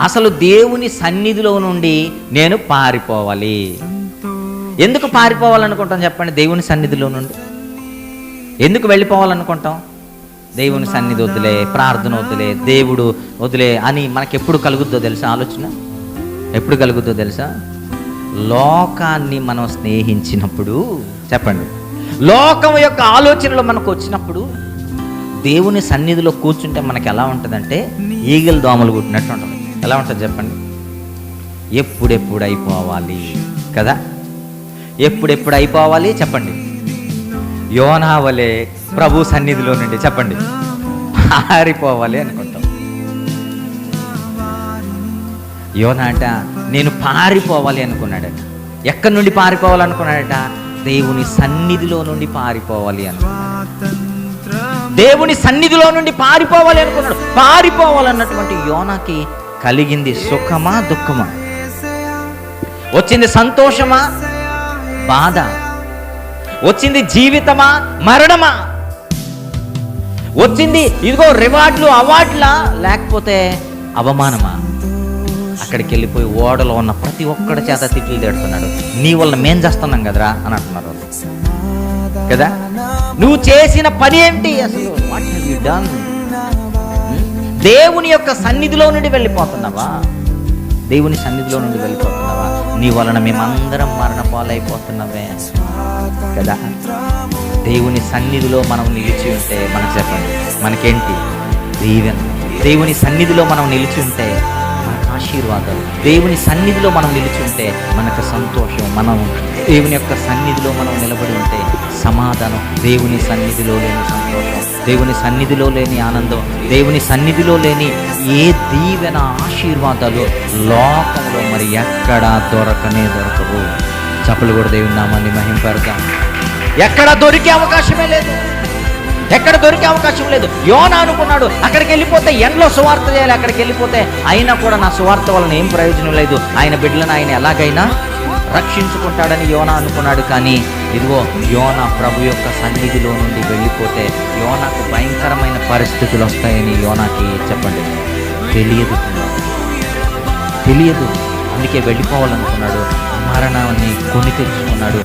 అసలు దేవుని సన్నిధిలో నుండి నేను పారిపోవాలి. ఎందుకు పారిపోవాలనుకుంటాం చెప్పండి? దేవుని సన్నిధిలో నుండి. ఎందుకు వెళ్ళిపోవాలనుకుంటాం? దేవుని సన్నిధి వద్దులే ప్రార్థన వద్దులే దేవుడు వదిలే అని మనకి ఎప్పుడు కలుగుద్దో తెలుసా ఆలోచన? ఎప్పుడు కలుగుద్దో తెలుసా? లోకాన్ని మనం స్నేహించినప్పుడు చెప్పండి. లోకం యొక్క ఆలోచనలు మనకు వచ్చినప్పుడు దేవుని సన్నిధిలో కూర్చుంటే మనకి ఎలా ఉంటుందంటే ఈగలు దోమలు కుట్టినట్టు ఉంటుంది. ఎలా ఉంటుంది చెప్పండి? ఎప్పుడెప్పుడు అయిపోవాలి కదా? ఎప్పుడెప్పుడు అయిపోవాలి చెప్పండి? యోనావలే ప్రభు సన్నిధిలో నుండి చెప్పండి. పారిపోవాలి అనుకుంటాం. యోన అంట నేను పారిపోవాలి అనుకున్నాడట. ఎక్కడి నుండి పారిపోవాలనుకున్నాడట? దేవుని సన్నిధిలో నుండి పారిపోవాలి అనుకున్నాడు దేవుని సన్నిధిలో నుండి పారిపోవాలి అనుకున్నాడు. పారిపోవాలన్నటువంటి యోనాకి కలిగింది సుఖమా దుఃఖమా? వచ్చింది సంతోషమా? బాధ. వచ్చింది జీవితమా? మరణమా? వచ్చింది ఇదిగో రివార్డులు అవార్డులా? లేకపోతే అవమానమా? అక్కడికి వెళ్ళిపోయి ఓడలో ఉన్న ప్రతి ఒక్కడి చేత తిట్లు తిడుతున్నాడు. నీ వల్ల మేం చేస్తున్నాం కదరా? అని అంటున్నారు వాళ్ళు. కదా? నువ్వు చేసిన పని ఏంటి అసలు? వాట్ హ్యావ్ డన్ దేవుని యొక్క సన్నిధిలో నుండి వెళ్ళిపోతున్నావా? దేవుని సన్నిధిలో నుండి వెళ్ళిపోతున్నావా? నీ వలన మేమందరం మరణ పాలైపోతున్నావే కదా? దేవుని సన్నిధిలో మనం నిలిచి ఉంటే మనకు చెప్పండి మనకేంటి? దీవెన. దేవుని సన్నిధిలో మనం నిలిచి ఉంటే మనకు ఆశీర్వాదాలు. దేవుని సన్నిధిలో మనం నిలిచి ఉంటే మనకు సంతోషం మనం దేవుని యొక్క సన్నిధిలో మనం నిలబడి ఉంటే సమాధానం. దేవుని సన్నిధిలో లేని సంతోషం దేవుని సన్నిధిలో లేని ఆనందం దేవుని సన్నిధిలో లేని ఏ దీవెన ఆశీర్వాదాలు లోకంలో మరి ఎక్కడా దొరకనే దొరకవు. చప్పలు కూడా దేవుని నామాన్ని మహింపడతాం ఎక్కడ దొరికే అవకాశమే లేదు. ఎక్కడ దొరికే అవకాశం లేదు. యోన అనుకున్నాడు అక్కడికి వెళ్ళిపోతే ఎండ్లో సువార్త చేయాలి అక్కడికి వెళ్ళిపోతే అయినా కూడా నా సువార్త వలన ఏం ప్రయోజనం లేదు. ఆయన బిడ్డలను ఆయన ఎలాగైనా రక్షించుకుంటాడని యోన అనుకున్నాడు కానీ ఇదిగో యోన ప్రభు యొక్క సన్నిధిలో నుండి వెళ్ళిపోతే యోనకు భయంకరమైన పరిస్థితులు వస్తాయని యోనాకి చెప్పండి. తెలియదు. తెలియదు. అందుకే వెళ్ళిపోవాలనుకున్నాడు. మరణాన్ని కొని తెచ్చుకున్నాడు.